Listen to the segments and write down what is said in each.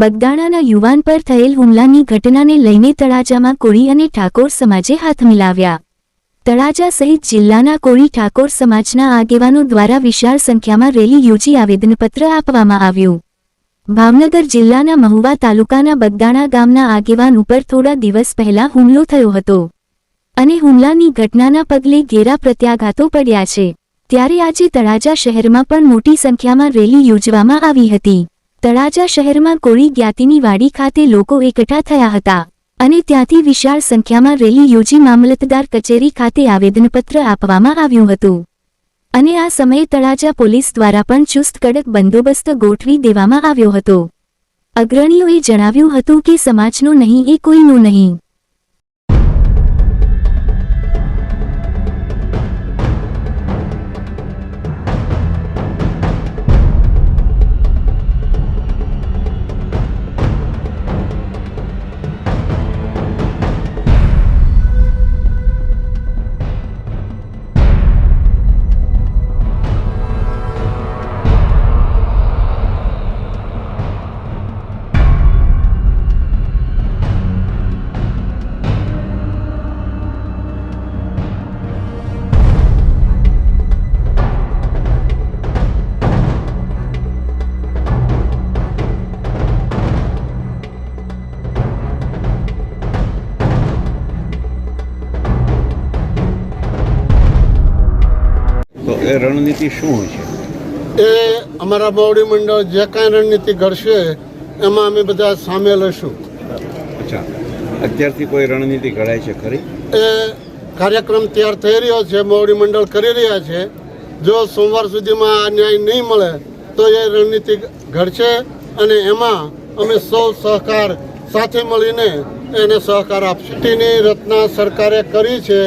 બગદાણાના યુવાન પર થયેલ હુમલાની ઘટનાને લઈને તળાજામાં કોળી અને ઠાકોર સમાજે હાથ મિલાવ્યા. તળાજા સહિત જિલ્લાના કોળી ઠાકોર સમાજના આગેવાનો દ્વારા વિશાળ સંખ્યામાં રેલી યોજી આવેદનપત્ર આપવામાં આવ્યું. ભાવનગર જિલ્લાના મહુવા તાલુકાના બગદાણા ગામના આગેવાન ઉપર થોડા દિવસ પહેલા હુમલો થયો હતો. અને હુમલાની ઘટનાના પગલે ઘેરા પ્રત્યાઘાતો પડ્યા છે. ત્યારે આજે તળાજા શહેરમાં પણ મોટી સંખ્યામાં રેલી યોજવામાં આવી હતી. તળાજા શહેરમાં કોળી જ્ઞાતિની વાડી ખાતે લોકો એકઠા થયા હતા અને ત્યાંથી વિશાળ સંખ્યામાં રેલી યોજી મામલતદાર કચેરી ખાતે આવેદનપત્ર આપવામાં આવ્યું હતું. અને આ સમયે તળાજા પોલીસ દ્વારા પણ ચુસ્ત કડક બંદોબસ્ત ગોઠવી દેવામાં આવ્યો હતો. અગ્રણીઓએ જણાવ્યું હતું કે સમાજનું નહીં એ કોઈનું નહીં. તો એ રણનીતિ શું છે? એ અમારા બાવડી મંડળ જે કાંઈ રણનીતિ ઘડશે એમાં અમે બધા સામેલ હશું. અચ્છા. અત્યારથી કોઈ રણનીતિ ઘડાય છે ખરી? એ કાર્યક્રમ તૈયાર થઈ રહ્યો છે મોવડી મંડળ કરી રહ્યા છે. જો સોમવાર સુધીમાં આ ન્યાય નહીં મળે તો એ રણનીતિ ઘડશે અને એમાં અમે સૌ સહકાર સાથે મળીને એને સહકાર આપશે. રચના સરકારે કરી છે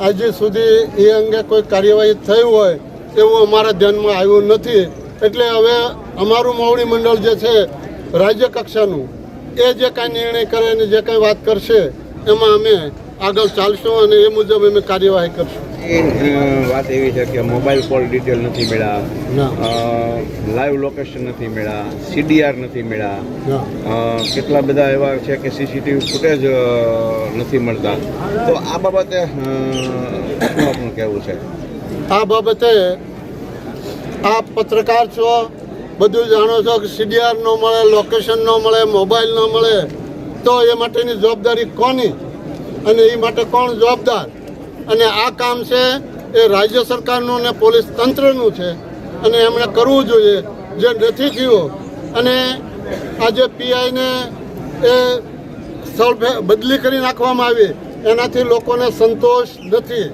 આજે સુધી એ અંગે કોઈ કાર્યવાહી થઈ હોય એવું અમારા ધ્યાનમાં આવ્યું નથી. એટલે હવે અમારું મોવડી મંડળ જે છે, રાજ્ય કક્ષાનું, એ જે કાંઈ નિર્ણય કરે અને જે કાંઈ વાત કરશે, એમાં અમે આગળ ચાલશું અને એ મુજબ અમે કાર્યવાહી કરશું. એ વાત એવી છે કે મોબાઈલ કોલ ડિટેલ નથી મળ્યા. લાઈવ લોકેશન નથી મળ્યા. સીડીઆર નથી મળ્યા. કેટલા બધા એવા છે કે સીસીટીવી ફૂટેજ નથી મળતા. તો આ બાબતે શું આપનું કહેવું છે? આ બાબતે આપ પત્રકાર છો બધું જાણો છો કે સીડીઆર ન મળે લોકેશન ન મળે મોબાઈલ ન મળે તો એ માટેની જવાબદારી કોની? અને એ માટે કોણ જવાબદાર? અને આ કામ છે એ રાજ્ય સરકારનું અને પોલીસ તંત્રનું છે. અને એમણે કરવું જોઈએ. જે નથી થયું અને આજે પીઆઈને એ સ્થળ બદલી કરી નાખવામાં આવી. એનાથી લોકોને સંતોષ નથી.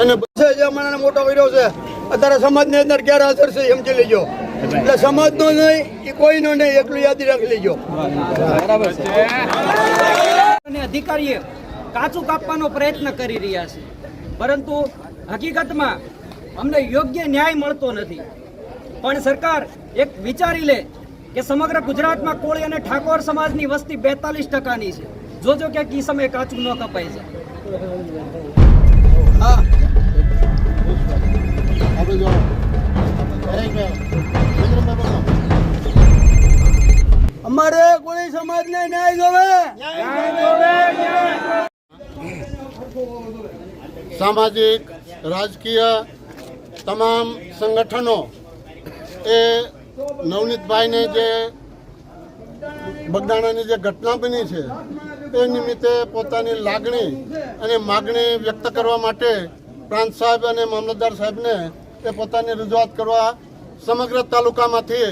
અને છે જે હમણાં મોટો કર્યો છે. અત્યારે સમાજની અંદર ક્યારે અસર છે સમજી લેજો. એટલે સમાજનો નહીં એ કોઈનો નહીં એટલું યાદ રાખી લેજો. અને અધિકારીએ કાચું કાપવાનો પ્રયત્ન કરી રહ્યા છે. પરંતુ હકીકતમાં અમને યોગ્ય ન્યાય મળતો નથી. પણ સરકાર એક વિચારી લે કે સમગ્ર ગુજરાતમાં કોળી અને ઠાકોર સમાજની વસ્તી બેતાલીસ ટકાની છે. જોજો કે ઈ સમયે કાચું ન કપાય છે અમારે કોઈ સમાજને ન્યાય જોવે. સામાજિક, રાજકીય તમામ સંગઠનો એ નવનીતભાઈને જે બગદાણાની જે ઘટના બની છે, એ નિમિત્તે પોતાની લાગણી અને માગણી વ્યક્ત કરવા માટે પ્રાંત સાહેબ અને મામલતદાર સાહેબને એ પોતાની રજૂઆત કરવા સમગ્ર તાલુકામાંથી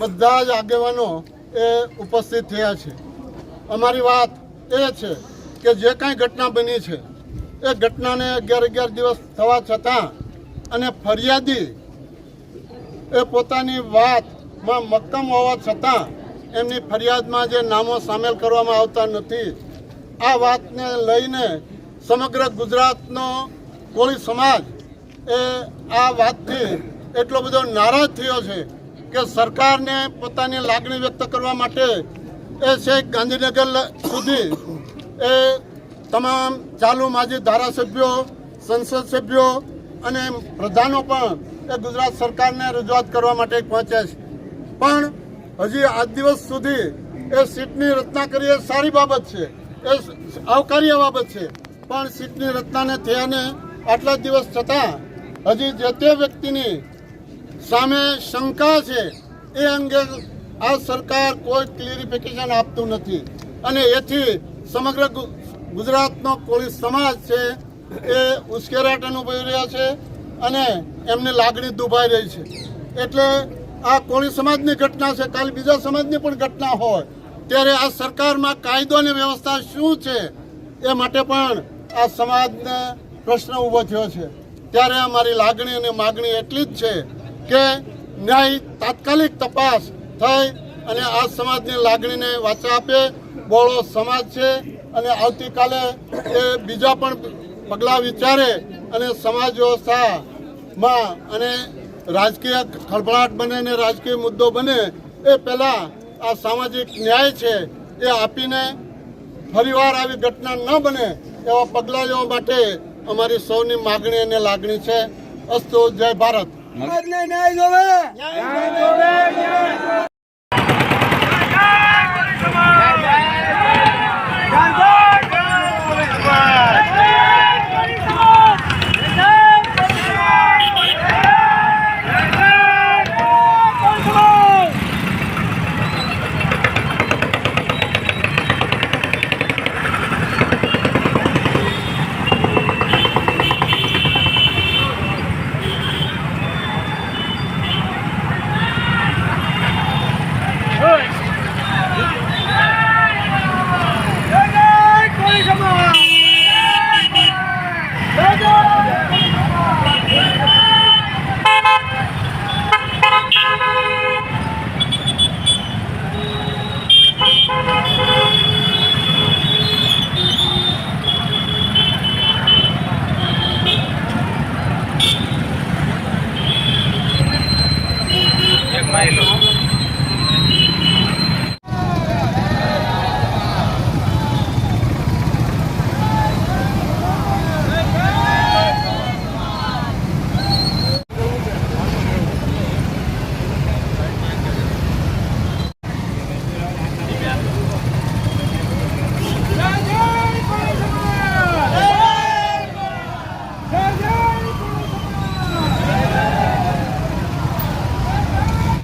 બધા જ આગેવાનો એ ઉપસ્થિત થયા છે. અમારી વાત એ છે કે જે કાંઈ ઘટના બની છે એ ઘટનાને અગિયાર અગિયાર દિવસ થવા છતાં અને ફરિયાદી એ પોતાની વાતમાં મક્કમ હોવા છતાં એમની ફરિયાદમાં જે નામો સામેલ કરવામાં આવતા નથી. આ વાતને લઈને સમગ્ર ગુજરાતનો કોળી સમાજ એ આ વાતથી એટલો બધો નારાજ થયો છે કે સરકારને પોતાની લાગણી વ્યક્ત કરવા માટે એ છે ગાંધીનગર સુધી એ તમામ ચાલુ માજી ધારાસભ્યો, સંસદ સભ્યો અને પ્રધાનો પણ એ ગુજરાત સરકારને રજૂઆત કરવા માટે પહોંચ્યા છે. પણ હજી આજ દિવસ સુધી એ સીટની રચના કરી એ સારી બાબત છે. એ આવકાર્ય બાબત છે. પણ સીટની રચનાને થયાને આટલા દિવસ છતાં હજી જે તે વ્યક્તિની સામે શંકા છે એ અંગે આ સરકાર કોઈ ક્લિયરિફિકેશન આપતું નથી. અને એથી સમગ્ર ગુજરાતનો કોળી સમાજ છે એ ઉશ્કેરાટ અનુભવી રહ્યા છે અને એમની લાગણી દુભાઈ રહી છે. એટલે આ કોળી સમાજની ઘટના છે, કાલે બીજા સમાજની પણ ઘટના હોય, ત્યારે આ સરકારમાં કાયદો અને વ્યવસ્થા શું છે એ માટે પણ આ સમાજને પ્રશ્ન ઊભો થયો છે. ત્યારે અમારી લાગણી અને માગણી એટલી જ છે કે ન્યાય તાત્કાલિક તપાસ થઈ અને આ સમાજની લાગણીને વાચા આપે. બોળો સમાજ છે અને આવતીકાલે એ બીજા પણ પગલાં વિચારે અને સમાજ વ્યવસ્થામાં અને રાજકીય ખળભળાટ બને અને રાજકીય મુદ્દો બને એ પહેલાં આ સામાજિક ન્યાય છે એ આપીને ફરીવાર આવી ઘટના ન બને એવા પગલાં લેવા માટે અમારી સૌની માગણી અને લાગણી છે. અસ્તુ જય ભારત. ન્યાય જોવે.